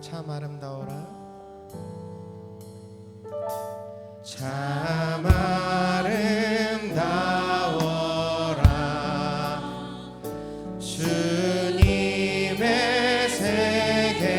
참 아름다워라. 참 아름다워라. 주님의 세계는